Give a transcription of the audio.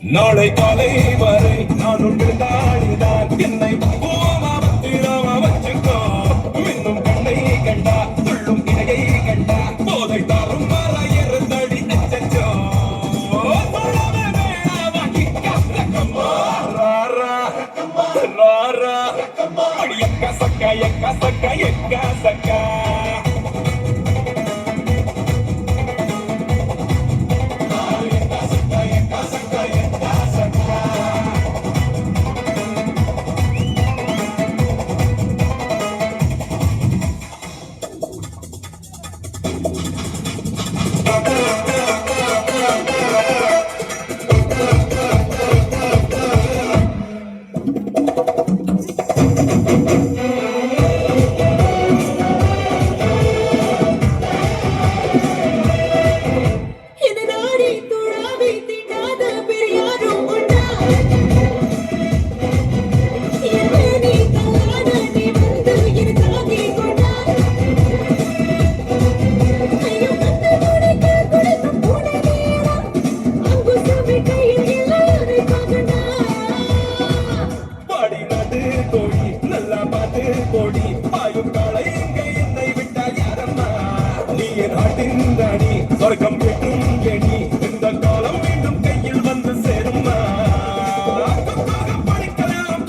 நாளை காலை வரை நான் உங்கள் கண்டா துள்ளும் இடையை கண்டா போதை தரும் மலையறந்தடி அச்சோ சக்கா எக்கா சக்கா எக்கா சக்கா சொர்க்கம் எட்டும் எண்ணி இந்த காலம் மீண்டும் கையில் வந்து சேருமா படிக்கலாம்